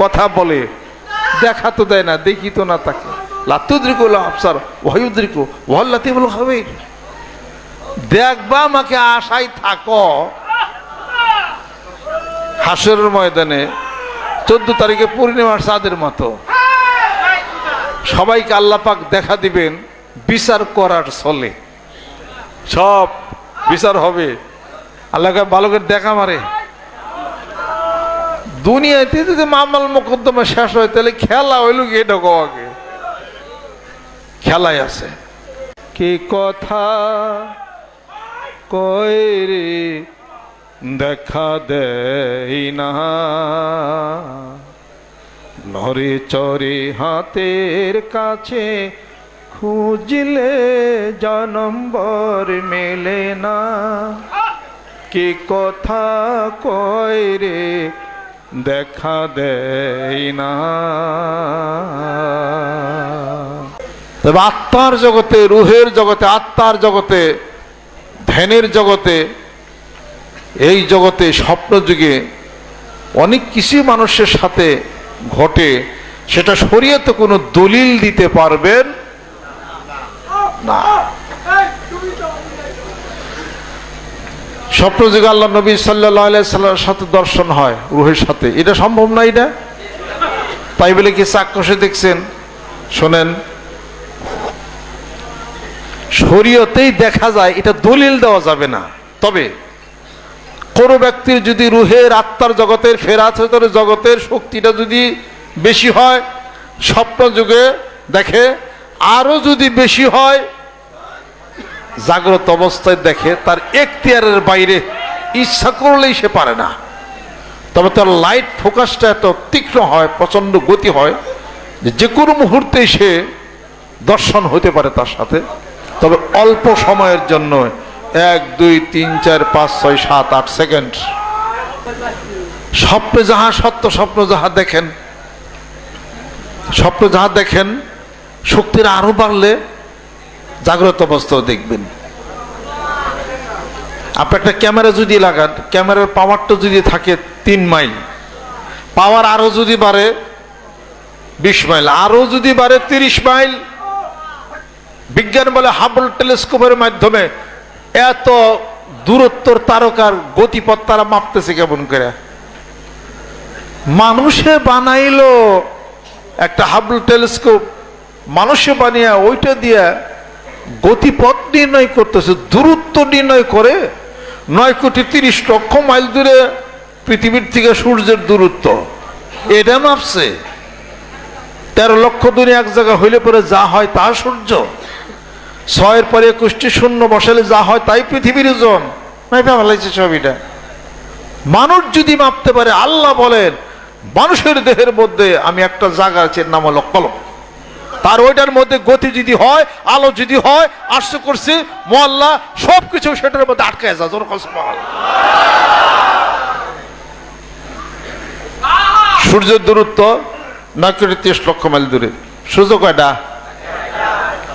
কথা বলে, দেখা তো দেয় না, দেখি তো না তাকে। লাতুদ্রিকুল আফসার ওয়াহুদ্রিকু ওয়াল্লাতিবুল খাবির। দেখবা আমাকে আশায় থাকো। হাসরের ময়দানে চোদ্দ তারিখে পূর্ণিমার চাঁদের মতো। সবাইকে আল্লাপাক দেখা দিবেন, বিচার করার চলে সব বিচার হবে। আল্লাহকে ভালো করে দেখা মারে। দুনিয়াতে যদি মামাল মোকদ্দমা শেষ হয়, তাহলে খেলা হইল কি এটা আগে খেলাই আছে। কি কথা কয় রে, দেখা দেই না। নরে চরে হাতের কাছে খুঁজলে জনম্বর মেলে না। কি কথা কয় রে দেখা দেই না। তবে আত্মার জগতে, রুহের জগতে, আত্মার জগতে, ধ্যানের জগতে, এই জগতে স্বপ্ন যুগে অনেক কিছু মানুষের সাথে ঘটে। সেটা শরীয়তে কোনো দলিল দিতে পারবেন? না। স্বপ্ন যুগে আল্লাহ নবী সাল্লাহ সাথে দর্শন হয়, রুহের সাথে। এটা সম্ভব না এটা? তাই বলে কি চাক্ষুষে দেখছেন? শোনেন, শরীয়তেই দেখা যায় এটা দলিল দেওয়া যাবে না। তবে, কোনো ব্যক্তির যদি রুহের আত্মার জগতের, ফেরাত জগতের শক্তিটা যদি বেশি হয়, স্বপ্ন যুগে দেখে আরও যদি বেশি হয় জাগ্রত অবস্থায় দেখে তার এখতিয়ারের বাইরে ইচ্ছা করলেই সে পারে না। তবে তার লাইট ফোকাসটা এত তীক্ষ্ণ হয়, প্রচণ্ড গতি হয়, যে কোনো মুহূর্তে সে দর্শন হতে পারে তার সাথে। তবে অল্প সময়ের জন্য এক, দুই, তিন, চার, পাঁচ, ছয়, সাত, আট সেকেন্ড স্বপ্নে যাহা সত্য, স্বপ্ন যাহা দেখেন, স্বপ্ন যাহা দেখেন, শক্তির আরও বাড়লে জাগ্রত অবস্থাও দেখবেন। আপনি একটা ক্যামেরা যদি লাগান, ক্যামেরার পাওয়ারটা যদি থাকে তিন মাইল পাওয়ার আরও যদি বাড়ে বিশ মাইল, আরও যদি বাড়ে তিরিশ মাইল, বিজ্ঞান বলে হাবল টেলিস্কোপের মাধ্যমে এত দূরত্বর তারকার গতিপথ তারা মাপতেছে কেমন করে? মানুষে বানাইলো একটা হাবল টেলিস্কোপ মানুষে বানিয়ে ওইটা দিয়ে গতিপথ নির্ণয় করতেছে, দূরত্ব নির্ণয় করে, নয় কোটি তিরিশ লক্ষ মাইল দূরে পৃথিবীর থেকে সূর্যের দূরত্ব। এটা মাপছে তেরো লক্ষ দূরে এক জায়গা হইলে পরে যা হয় তা সূর্য। ছয়ের পরে একুশটি শূন্য বসালে যা হয় তাই পৃথিবীর ওজন। মাইপা ভালাইছে সব এটা। মানুষ যদি মাপতে পারে, আল্লাহ বলেন, মানুষের দেহের মধ্যে আমি একটা জায়গা আছে নাম হলো কলম। তার ওইটার মধ্যে গতি যদি হয়, আলো যদি হয় আশ্র করছে, মোয়াল্লা সব কিছু সেটার মধ্যে আটকে যা জোর সূর্যের দূরত্ব নয় কোটি তিরিশ লক্ষ মাইল দূরে। সূর্য কয়টা?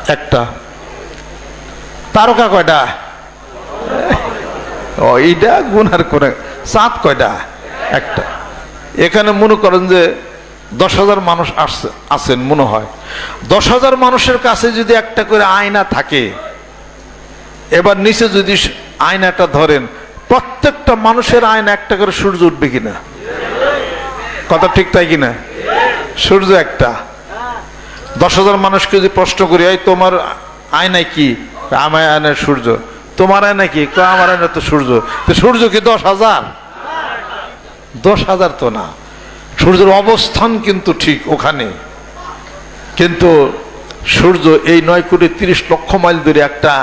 একটা। তারকা কয়টা? ও, এইটা গুনার করে। চাঁদ কয়টা? একটা। এখানে মনে করেন যে দশ হাজার মানুষ আসছে, আছেন মনে হয়। দশ হাজার মানুষের কাছে যদি একটা করে আয়না থাকে, এবার নিচে যদি আয়নাটা ধরেন, প্রত্যেকটা মানুষের আয়না একটা করে সূর্য উঠবে কিনা? কথা ঠিক তাই কিনা? সূর্য একটা। দশ হাজার মানুষকে যদি প্রশ্ন করি, এই তোমার আয়নায় কি? আমার আয়নায় সূর্য। তোমার আয়না কি? আমার আয়না তো সূর্য। তো সূর্য কি দশ হাজার দশ হাজার তো না। সূর্যের অবস্থান কিন্তু ঠিক ওখানে। কিন্তু সূর্য এই নয় কোটি তিরিশ লক্ষ মাইল দূরে একটা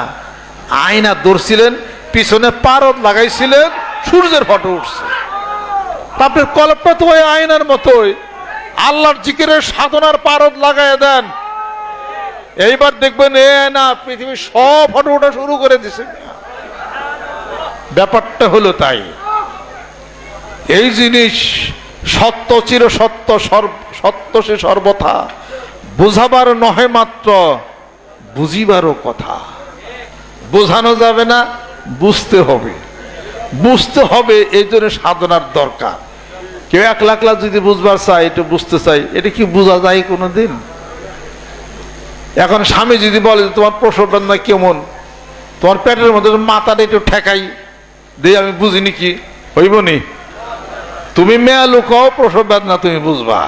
আয়না ধরছিলেন, পিছনে পারদ লাগাইছিলেন, সূর্যের ফটো উঠছে। তারপরে কল্পনা তো ওই আয়নার মতোই আল্লাহর জিকিরের সাধনার পারদ লাগাই দেন। এইবার দেখবেন এ না পৃথিবীর সব ফটো ওঠা শুরু করে দিছে। ব্যাপারটা হলো তাই। এই জিনিস সত্য চির সত্য সত্য সে সর্বথা। বুঝাবার নহে মাত্র, বুঝিবারও কথা। বোঝানো যাবে না, বুঝতে হবে। বুঝতে হবে, এই জন্য সাধনার দরকার। কেউ এক লাখ লাখ যদি বুঝবার চাই একটু বুঝতে চাই এটা কি বোঝা যায় কোনো দিন এখন স্বামী যদি বলে তোমার প্রসব বেদনা কেমন? তোমার পেটের মধ্যে মাথাটা একটু ঠেকাই, দিয়ে আমি বুঝিনি কি? হইব নি? তুমি মেয়া লুকাও প্রসব বেদনা তুমি বুঝবা।